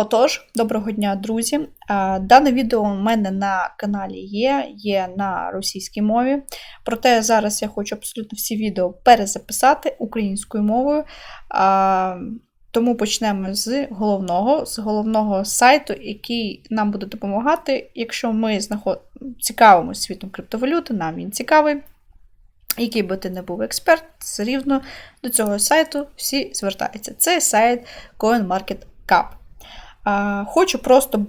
Отож, доброго дня, друзі! Е, Дане відео у мене на каналі є, є на російській мові. Проте зараз я хочу абсолютно всі відео перезаписати українською мовою. Е, Тому почнемо з головного, з головного сайту, який нам буде допомагати, якщо ми знаход... цікавимося світом криптовалюти, нам він цікавий. Який би ти не був експерт, все рівно до цього сайту всі звертаються. Це сайт CoinMarketCap. Хочу просто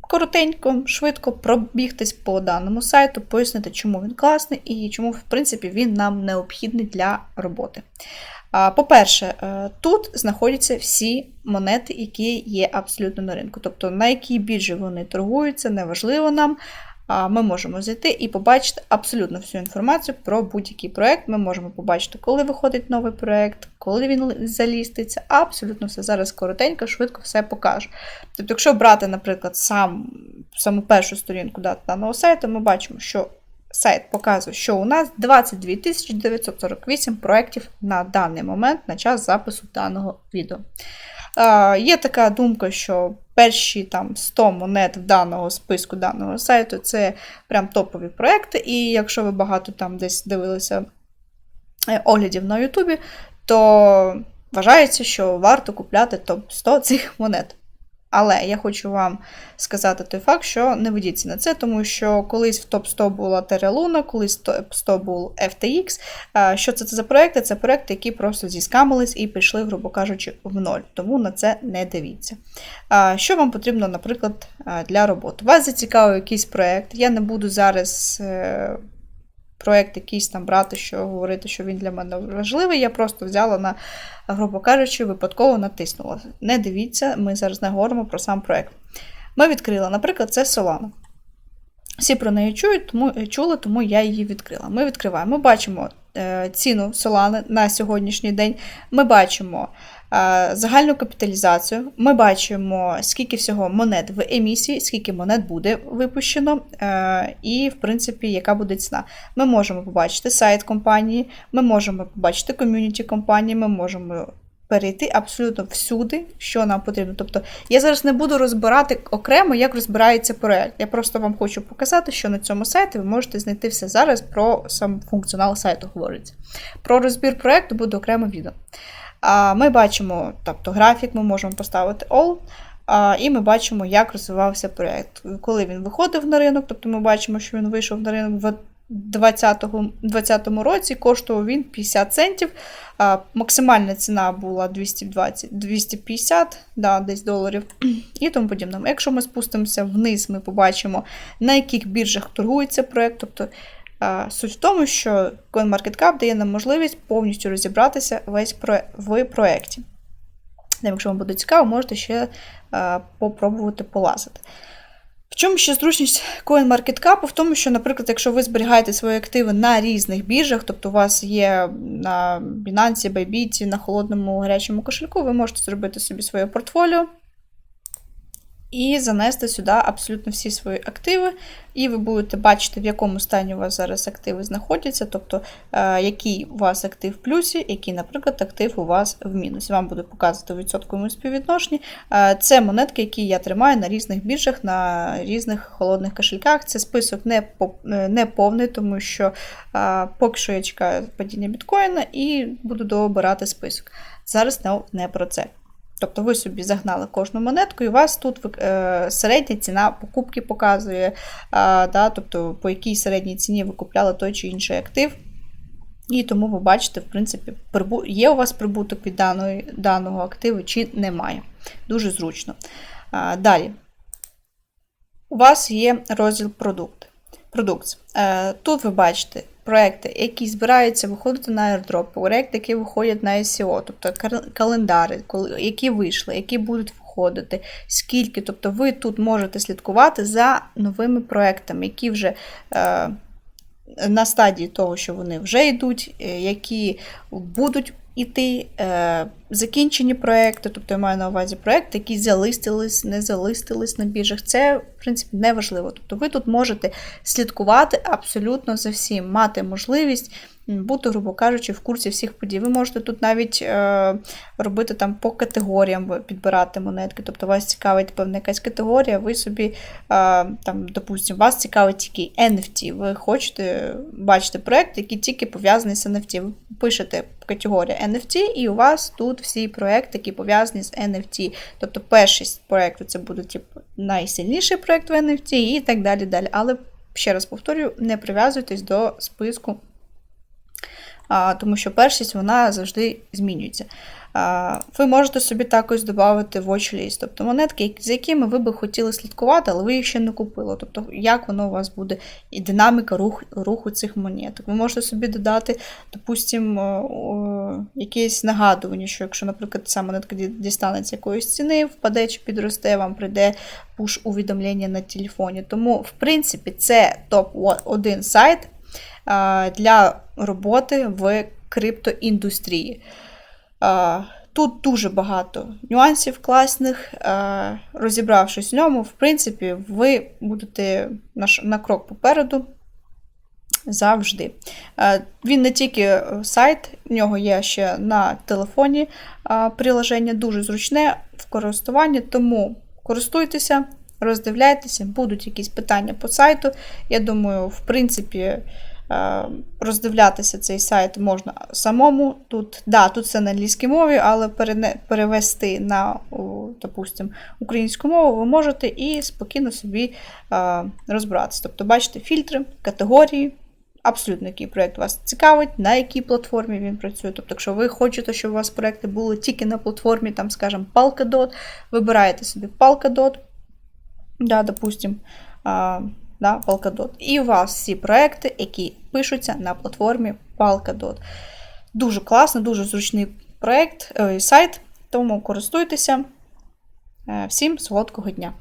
коротенько, швидко пробігтись по даному сайту, пояснити, чому він класний і чому, в принципі, він нам необхідний для роботи. По-перше, е, тут знаходяться всі монети, які є абсолютно на ринку. Тобто, на якій біржі вони торгуються, неважливо нам. Ми можемо зайти і побачити абсолютно всю інформацію про будь-який проект. Ми можемо побачити, коли виходить новий проект, коли він заліститься. Абсолютно все зараз коротенько, швидко все покажу. Тобто, якщо брати, наприклад, сам, саму першу сторінку даного сайту, ми бачимо, що сайт показує, що у нас 22 948 проєктів на даний момент на час запису даного відео. Є така думка, що перші там 100 монет в даного списку даного сайту це прям топові проекти. І якщо ви багато там десь дивилися е, оглядів на Ютубі, то вважається, що варто купляти топ-100 цих монет. Але я хочу вам сказати той факт, що не ведіться на це, тому що колись в топ-100 була Terra колись в топ-100 був FTX. Що це за проекти? Це проекти, які просто зіскамились і пішли, грубо кажучи, в ноль. Тому на це не дивіться. Що вам потрібно, наприклад, для роботи? Вас зацікавив якийсь проект. Я не буду зараз. Проєкт якийсь там брати, що говорити, що він для мене важливий. Я просто взяла на, грубо кажучи, випадково натиснула. Не дивіться, ми зараз не говоримо про сам проєкт. Ми відкрили, наприклад, це Solana. Всі про неї чують, тому, чули, тому я її відкрила. Ми відкриваємо, бачимо ціну Solana на сьогоднішній день. Ми бачимо Е, загальну капіталізацію. Ми бачимо, скільки всього монет в емісії, скільки монет буде випущено, е, і, в принципі, яка буде ціна. Ми можемо побачити сайт компанії, ми можемо побачити ком'юніті компанії, ми можемо. Перейти абсолютно всюди, що нам потрібно. Тобто я зараз не буду розбирати окремо, як розбирається проект. Я просто вам хочу показати, що на цьому сайті ви можете знайти все зараз про сам функціонал сайту говориться. Про розбір проекту буде окремо відео. Ми бачимо тобто, графік, ми можемо поставити all, і ми бачимо, як розвивався проєкт. Коли він виходив на ринок, тобто ми бачимо, що він вийшов на ринок в 2020 році, коштував він 50 центів. Максимальна ціна була 220, 250 да, десь доларів і тому подібне. Якщо ми спустимося вниз, ми побачимо, на яких біржах торгується проєкт. тобто Суть в тому, що CoinMarketCap дає нам можливість повністю розібратися весь в проєкті. Якщо вам буде цікаво, можете ще попробувати полазити. Чому ще зручність CoinMarketCap? В тому, що, наприклад, якщо ви зберігаєте свої активи на різних біржах, тобто у вас є на Binance, Bybit, на холодному гарячому кошельку, ви можете зробити собі своє портфоліо і занести сюди абсолютно всі свої активи, і ви будете бачити, в якому стані у вас зараз активи знаходяться, тобто е, який у вас актив в плюсі, який, наприклад, актив у вас в мінусі. Вам буду показувати у відсотковому співвідношенні. Е, це монетки, які я тримаю на різних біржах, на різних холодних кошельках. Це список не е, повний, тому що поки що я чекаю падіння біткоїна і буду дообирати список. Зараз не про це. Тобто ви собі загнали кожну монетку, і у вас тут е, середня ціна покупки показує, е, да, тобто по якій середній ціні ви купляли той чи інший актив. І тому ви бачите, в принципі, є у вас прибуток від даної, даного активу чи немає. Дуже зручно. Далі. У вас є розділ продукт. Продукт. Е, тут ви бачите проекти, які збираються виходити на airdrop, проекти, які виходять на SEO, тобто календари, які вийшли, які будуть виходити, скільки. Тобто ви тут можете слідкувати за новими проектами, які вже. Е, на стадії того, що вони вже йдуть, е, які будуть іти, е, закінчені проекти, тобто я маю на увазі проекти, які залистились, не залистились на біржах. Це, в принципі, не важливо. Тобто ви тут можете слідкувати абсолютно за всім, мати можливість бути, грубо кажучи, в курсі всіх подій. Ви можете тут навіть е, робити там по категоріям підбирати монетки. Тобто вас цікавить певна якась категорія, ви собі, е, там, допустимо, вас цікавить тільки NFT. Ви хочете бачити проєкт, який тільки пов'язаний з NFT. Ви пишете категорія NFT, і у вас тут всі проекти, які пов'язані з NFT. Тобто перший проєкт це буде типу, найсильніший проєкт в NFT і так далі. далі. Але ще раз повторюю, не прив'язуйтесь до списку тому що першість вона завжди змінюється. Ви можете собі також додати watchlist, тобто монетки, за якими ви би хотіли слідкувати, але ви їх ще не купили. Тобто, як воно у вас буде, і динаміка рух, руху цих монеток. Ви можете собі додати, допустимо, якесь нагадування, що якщо, наприклад, ця монетка дістанеться якоїсь ціни, впаде чи підросте, вам прийде пуш-увідомлення на телефоні. Тому, в принципі, це топ-1 сайт для роботи в криптоіндустрії. Тут дуже багато нюансів класних. Розібравшись в ньому, в принципі, ви будете на крок попереду завжди. Він не тільки сайт, в нього є ще на телефоні приложення, дуже зручне в користуванні, тому користуйтеся, роздивляйтеся, будуть якісь питання по сайту. Я думаю, в принципі. Е, роздивлятися цей сайт можна самому. Тут да, тут все на англійській мові, але перевести на допустим, українську мову ви можете і спокійно собі е, розбиратися. Тобто, бачите, фільтри, категорії. Абсолютно, який проєкт вас цікавить, на якій платформі він працює. Тобто, якщо ви хочете, щоб у вас проєкти були тільки на платформі, там, скажімо, Polkadot, вибираєте собі Polkadot, да, допустим, да, Polkadot. І у вас всі проекти, які пишуться на платформі Polkadot. Дуже класно, дуже зручний проект, сайт, тому користуйтеся. Е, всім солодкого дня!